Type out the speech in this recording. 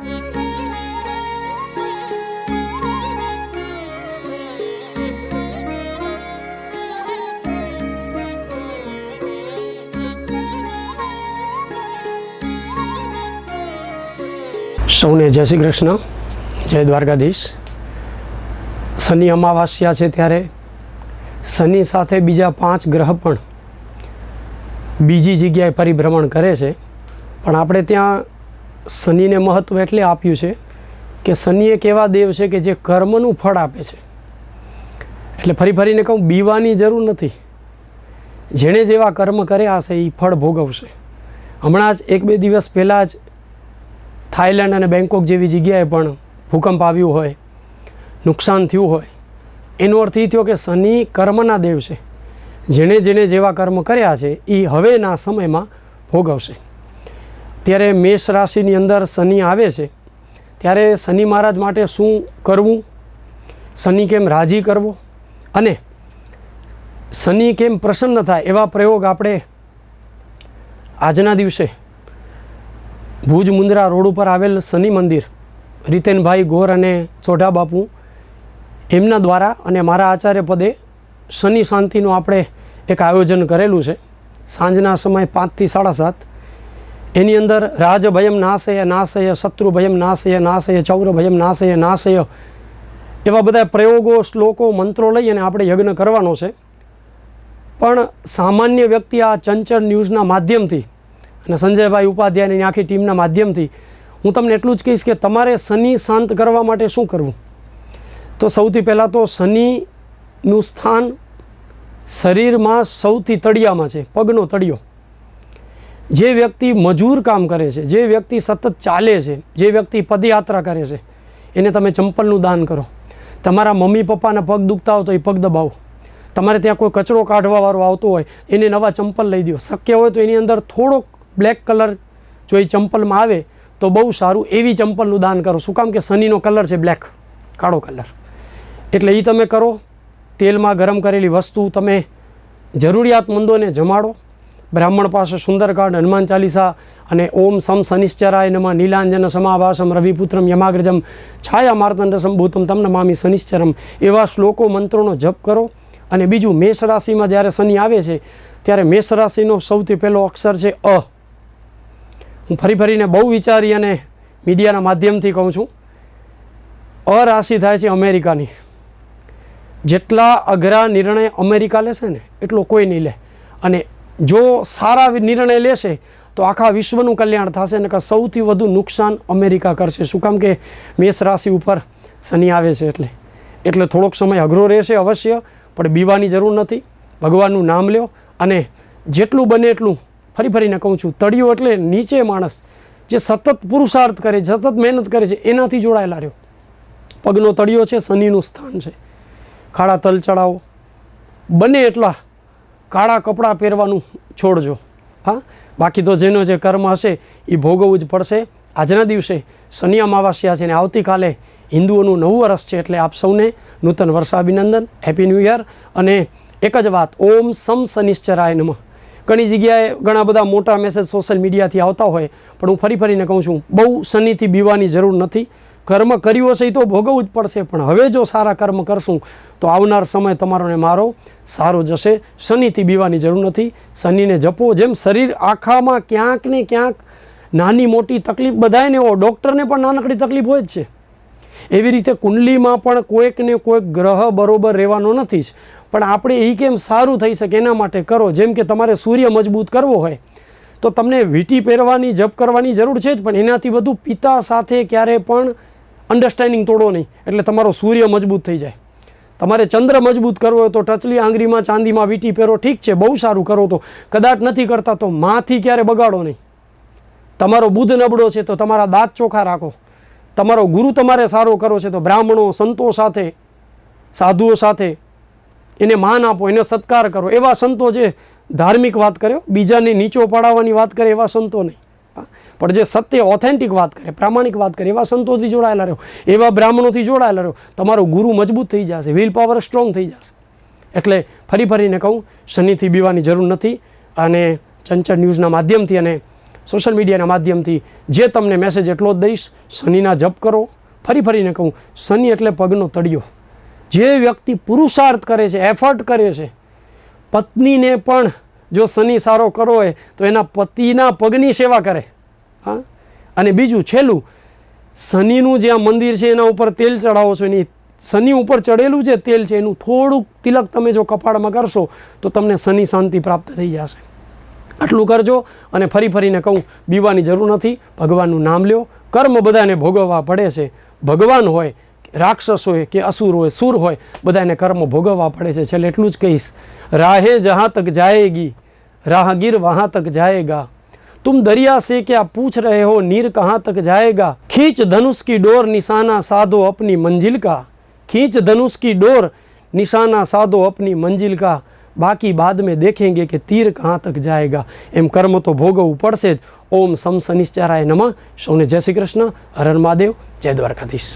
સૌને જય શ્રી કૃષ્ણ, જય દ્વારકાધીશ. શનિ અમાવાસ્યા છે ત્યારે. શનિ સાથે બીજા પાંચ ગ્રહ પણ બીજી જગ્યાએ પરિભ્રમણ કરે છે. પણ આપણે ત્યાં શનિને મહત્ત્વ એટલે આપ્યું છે કે શનિ એક એવા દેવ છે કે જે કર્મનું ફળ આપે છે. એટલે ફરી ફરીને કહું, બીવાની જરૂર નથી. જેણે જેવા કર્મ કર્યા હશે એ ફળ ભોગવશે. હમણાં જ એક બે દિવસ પહેલાં જ થાઈલેન્ડ અને બેંકોક જેવી જગ્યાએ પણ ભૂકંપ આવ્યું હોય, નુકસાન થયું હોય, એનો અર્થ એ થયો કે શનિ કર્મના દેવ છે. જેણે જેણે જેવા કર્મ કર્યા છે એ હવેના સમયમાં ભોગવશે. ત્યારે મેષ રાશિની અંદર શનિ આવે છે, ત્યારે શનિ મહારાજ માટે શું કરવું? શનિ કેમ રાજી કરવો? અને શનિ કેમ પ્રસન્ન થાય એવા પ્રયોગ આપણે આજના દિવસે ભુજ મુંદ્રા રોડ ઉપર આવેલ શનિ મંદિર, રીતેનભાઈ ગોર અને ચોઢા બાપુ, એમના દ્વારા અને મારા આચાર્ય પદે શનિ શાંતિનું આપણે એક આયોજન કરેલું છે. સાંજના સમય પાંચથી સાડા સાત એની અંદર રાજ ભયમ નાશય નાશય, શત્રુ ભયમ નાશય નાશય, ચૌર ભયમ નાશય નાશય એવા બધા પ્રયોગો, શ્લોકો, મંત્રો લઈ અને આપણે યજ્ઞ કરવાનો છે. પણ સામાન્ય વ્યક્તિ આ ચંચળ ન્યૂઝના માધ્યમથી અને સંજયભાઈ ઉપાધ્યાયની આખી ટીમના માધ્યમથી હું તમને એટલું જ કહીશ કે તમારે શનિ શાંત કરવા માટે શું કરવું? તો સૌથી પહેલાં તો શનિનું સ્થાન શરીરમાં સૌથી તળિયામાં છે, પગનો તળિયો. જે વ્યક્તિ મજૂર કામ કરે છે, જે વ્યક્તિ સતત ચાલે છે, જે વ્યક્તિ પદયાત્રા કરે છે, એને તમે ચંપલનું દાન કરો. તમારા મમ્મી પપ્પાના પગ દુખતા હોય તો એ પગ દબાવો. તમારે ત્યાં કોઈ કચરો કાઢવાવાળો આવતો હોય, એને નવા ચંપલ લઈ દો. શક્ય હોય તો એની અંદર થોડોક બ્લેક કલર જો એ ચંપલમાં આવે, તો બહુ સારું એવી ચંપલનું દાન કરો. શું કામ કે શનિનો કલર છે બ્લેક, કાળો કલર. એટલે એ તમે કરો, તેલમાં ગરમ કરેલી વસ્તુ તમે જરૂરિયાતમંદોને જમાડો. બ્રાહ્મણ પાસે સુંદરકાંડ હનુમાન ચાલીસા અને ઓમ સમ શનિશ્ચરાય નમઃ નીલાંજન સમાભાસમ રવિપુત્રમ યમાગ્રજમ છાયા માર્તંડસમ ભૂતમ તમને મામી શનિશ્ચરમ. એવા શ્લોકો મંત્રોનો જપ કરો. અને બીજું મેષ રાશિમાં જ્યારે શનિ આવે છે, ત્યારે મેષ રાશિનો સૌથી પહેલો અક્ષર છે અ. હું ફરી ફરીને બહુ વિચારી અને મીડિયાના માધ્યમથી કહું છું. અ રાશિ થાય છે અમેરિકાની. જેટલા અઘરા નિર્ણય અમેરિકા લેશે ને, એટલો કોઈ નહીં લે. અને જો સારા નિર્ણય લેશે, તો આખા વિશ્વનું કલ્યાણ થશે અને સૌથી વધુ નુકસાન અમેરિકા કરશે. શું કામ કે મેષ રાશિ ઉપર શનિ આવે છે એટલે. એટલે થોડોક સમય અઘરો રહેશે અવશ્ય, પણ બીવાની જરૂર નથી. ભગવાનનું નામ લ્યો અને જેટલું બને એટલું ફરી ફરીને કહું છું, તળિયો એટલે નીચે માણસ જે સતત પુરુષાર્થ કરે સતત મહેનત કરે છે, એનાથી જોડાયેલા રહ્યો. પગનો તળિયો છે, શનિનું સ્થાન છે. ખાડા તલ ચડાવો બને એટલા કાળા કપડાં પહેરવાનું છોડજો. હા? બાકી તો જેનો જે કર્મ હશે એ ભોગવવું જ પડશે. આજના દિવસે શનિ અમાવાસ્યા છે ને આવતીકાલે હિન્દુઓનું નવું વર્ષ છે એટલે આપ સૌને નૂતન વર્ષાભિનંદન. હેપી ન્યૂ યર અને એક જ વાત, ઓમ સમ શનિશ્ચરાય નમઃ. ઘણી જગ્યાએ ઘણા બધા મોટા મેસેજ સોશિયલ મીડિયાથી આવતા હોય, પણ હું ફરી ફરીને કહું છું, બહુ શનિથી બીવાની જરૂર નથી. કર્મ કર્યું હશે એ તો ભોગવવું જ પડશે, પણ હવે જો સારા કર્મ કરશું, તો આવનાર સમય તમારો ને મારો સારો જશે. શનિથી બીવાની જરૂર નથી. શનિને જપો જેમ શરીર આખામાં ક્યાંક ને ક્યાંક નાની મોટી તકલીફ બધાને હો ડૉક્ટરને પણ નાનકડી તકલીફ હોય જ છે. એવી રીતે કુંડલીમાં પણ કોઈક ને કોઈક ગ્રહ બરોબર રહેવાનો નથી જ. પણ આપણે એ કેમ સારું થઈ શકે એના માટે કરો? જેમ કે તમારે સૂર્ય મજબૂત કરવો હોય, તો તમને વીંટી પહેરવાની, જપ કરવાની જરૂર છે જ, પણ એનાથી વધુ પિતા સાથે ક્યારે પણ અન્ડરસ્ટેન્ડિંગ તોડો નહીં. એટલે તમારો સૂર્ય મજબૂત થઈ જાય. તમારે ચંદ્ર મજબૂત કરવો હોય તો ટચલી આંગળીમાં, ચાંદીમાં વીટી પહેરો, ઠીક છે, બહુ સારું કરો તો. કદાચ નથી કરતા તો માથી ક્યારે બગાડો નહીં. તમારો બુધ નબળો છે તો તમારા દાંત ચોખ્ખા રાખો. તમારો ગુરુ તમારે સારો કરો છે તો બ્રાહ્મણો સંતો સાથે, સાધુઓ સાથે એને માન આપો, એને સત્કાર કરો. એવા સંતો જે ધાર્મિક વાત કર્યો, બીજાને નીચો પડાવવાની વાત કરે એવા સંતો નહીં. પણ જે સત્ય ઓથેન્ટિક વાત કરે, પ્રામાણિક વાત કરે, એવા સંતોથી જોડાયેલા રહ્યો એવા બ્રાહ્મણોથી જોડાયેલા રહ્યો તમારો ગુરુ મજબૂત થઈ જશે વિલ પાવર સ્ટ્રોંગ થઈ જશે. એટલે ફરી ફરીને કહું, શનિથી બીવાની જરૂર નથી અને ચંચળ ન્યૂઝના માધ્યમથી અને સોશિયલ મીડિયાના માધ્યમથી જે તમને મેસેજ એટલો જ દઈશ, શનિના જપ કરો. ફરી ફરીને કહું, શનિ એટલે પગનો તળિયો. જે વ્યક્તિ પુરુષાર્થ કરે છે એફર્ટ કરે છે, પત્નીને પણ જો શનિ સારો કરો હોય તો એના પતિના પગની સેવા કરે. હા? અને બીજું છેલ્લું, શનિનું જ્યાં મંદિર છે એના ઉપર તેલ ચડાવો છો, એની શનિ ઉપર ચડેલું જે તેલ છે, એનું થોડુંક તિલક તમે જો કપાળમાં કરશો, તો તમને શનિ શાંતિ પ્રાપ્ત થઈ જશે. આટલું કરજો અને ફરી ફરીને કહું, બીવાની જરૂર નથી, ભગવાનનું નામ લ્યો. કર્મ બધાને ભોગવવા પડે છે. ભગવાન હોય રાક્ષસ હોય કે અસુર હોય, સુર હોય, બધાને કર્મ ભોગવવા પડે છે. છેલ્લે એટલું જ કહીશ. राहें जहाँ तक जाएगी, राहगीर वहाँ तक जाएगा। तुम दरिया से क्या पूछ रहे हो, नीर कहाँ तक जाएगा? खींच धनुष की डोर, निशाना साधो अपनी मंजिल का। खींच धनुष की डोर, निशाना साधो अपनी मंजिल का। बाकी बाद में देखेंगे कि तीर कहाँ तक जाएगा। एम कर्म तो भोग પડશે જ ઓમ સમ શનિશ્ચારાય નમઃ સૌને જય શ્રી કૃષ્ણ હરણ મહાદેવ જય દ્વારકાધીશ